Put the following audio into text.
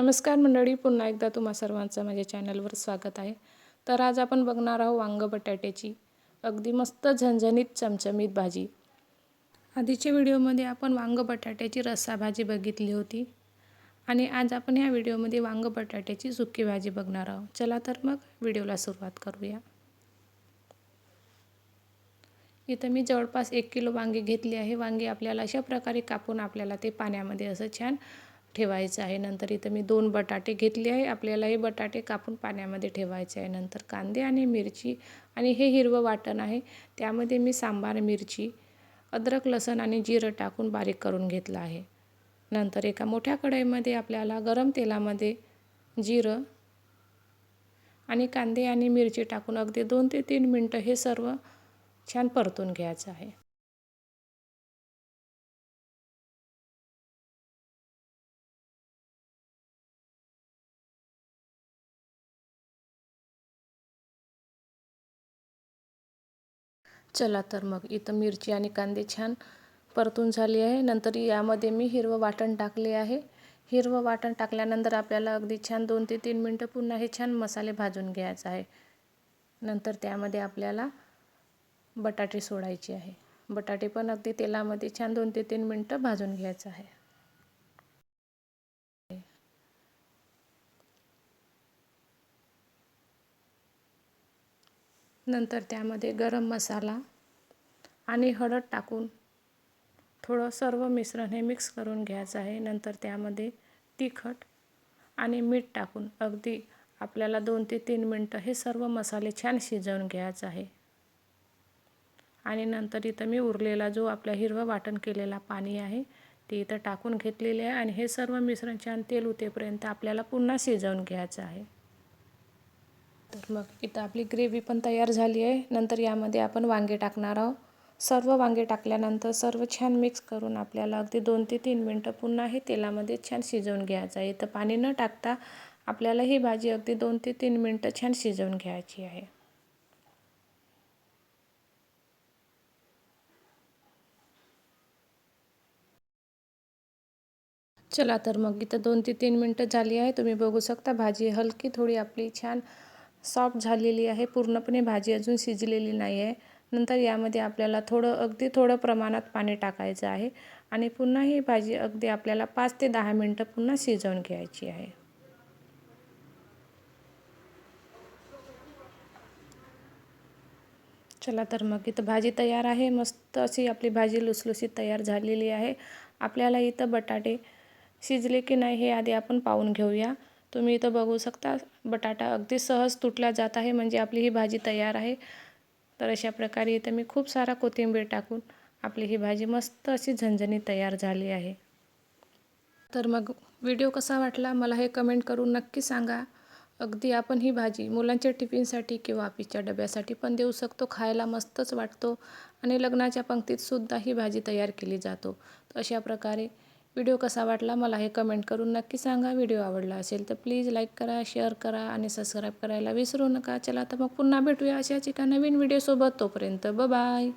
नमस्कार मंडळी पुन्हा एकदा तुम्हा सर्वांचं माझ्या चॅनलवर स्वागत आहे. तर आज आपण बघणार आहोत वांग बटाट्याची अगदी मस्त झणझणीत चमचमीत भाजी. आधीच्या व्हिडिओमध्ये आपण वांग बटाट्याची रस्सा भाजी बघितली होती आणि आज आपण ह्या व्हिडिओमध्ये वांग बटाट्याची सुकी भाजी बघणार आहोत. चला तर मग व्हिडिओला सुरुवात करूया. इथं मी जवळपास एक किलो वांगे घेतली आहे. वांगे आपल्याला अशा प्रकारे कापून आपल्याला ते पाण्यामध्ये असं छान ठेवायचं आहे. नंतर इथं मी दोन बटाटे घेतले आहे. आपल्याला हे बटाटे कापून पाण्यामध्ये ठेवायचे आहे. नंतर कांदे आणि मिरची आणि हे हिरवं वाटण आहे. त्यामध्ये मी सांबार मिरची अद्रक लसण आणि जिरं टाकून बारीक करून घेतलं आहे. नंतर एका मोठ्या कढईमध्ये आपल्याला गरम तेलामध्ये जिरं आणि कांदे आणि मिरची टाकून अगदी दोन ते तीन मिनटं हे सर्व छान परतून घ्यायचं आहे. चला तर मग. इथं मिरची आणि कांदे छान परतून झाली आहे. नंतर यामध्ये मी हिरवं वाटण टाकले आहे. हिरवं वाटण टाकल्यानंतर आपल्याला अगदी छान दोन ते तीन मिनटं पुन्हा हे छान मसाले भाजून घ्यायचं आहे. नंतर त्यामध्ये आपल्याला बटाटे सोडायचे आहे. बटाटे पण अगदी तेलामध्ये छान दोन ते तीन मिनटं भाजून घ्यायचं आहे. नंतर त्यामध्ये गरम मसाला आणि हळद टाकून थोडं सर्व मिश्रण हे मिक्स करून घ्यायचं आहे. नंतर त्यामध्ये तिखट आणि मीठ टाकून अगदी आपल्याला दोन ते तीन मिनटं हे सर्व मसाले छान शिजवून घ्यायचं आहे. आणि नंतर इथं मी उरलेला जो आपला हिरवं वाटण केलेला पाणी आहे ते इथं टाकून घेतलेले आहे आणि हे सर्व मिश्रण छान तेल उतेपर्यंत आपल्याला पुन्हा शिजवून घ्यायचं आहे. तर मग इथं आपली ग्रेव्ही पण तयार झाली आहे. नंतर यामध्ये आपण वांगे टाकणार आहोत. सर्व वांगे टाकल्यानंतर सर्व छान मिक्स करून आपल्याला अगदी दोन ते तीन मिनटं पुन्हा हे तेलामध्ये छान शिजवून घ्यायचं आहे. इथं पाणी न टाकता आपल्याला ही भाजी अगदी दोन ते तीन मिनटं छान शिजवून घ्यायची आहे. चला तर मग इथं दोन ते तीन मिनटं झाली आहे. तुम्ही बघू शकता भाजी हलकी थोडी आपली छान सॉफ्ट झालेली आहे पूर्णपणे भाजी अजून शिजलेली नाही आहे नंतर यामध्ये आपल्याला थोडं अगदी थोडं प्रमाणात पाणी टाकायचं आहे आणि पुन्हा ही भाजी अगदी आपल्याला पाच ते दहा मिनटं पुन्हा शिजवून घ्यायची आहे. चला तर मग इथं भाजी तयार आहे. मस्त अशी आपली भाजी लुसलुसीत तयार झालेली आहे. आपल्याला इथं बटाटे शिजले की नाही हे आधी आपण पाहून घेऊया. तुम्ही इथं बघू शकता बटाटा अगदी सहज तुटला जात आहे म्हणजे आपली ही भाजी तयार आहे. तर अशा प्रकारे इथं मी खूप सारा कोथिंबीर टाकून आपली ही भाजी मस्त अशी झणझणी तयार झाली आहे. तर मग व्हिडिओ कसा वाटला मला हे कमेंट करून नक्की सांगा. अगदी आपण ही भाजी मुलांच्या टिफिनसाठी किंवा ऑफिसच्या डब्यासाठी पण देऊ शकतो खायला मस्तच वाटतो आणि लग्नाच्या पंक्तीतसुद्धा ही भाजी तयार केली जातो. तर अशा प्रकारे व्हिडिओ कसा वाटला मला हे कमेंट करून नक्की सांगा. व्हिडिओ आवडला असेल तर प्लीज लाईक करा शेअर करा आणि सबस्क्राईब करायला विसरू नका. चला तर मग पुन्हा भेटूया अशाच एका नवीन व्हिडिओसोबत तोपर्यंत ब बाय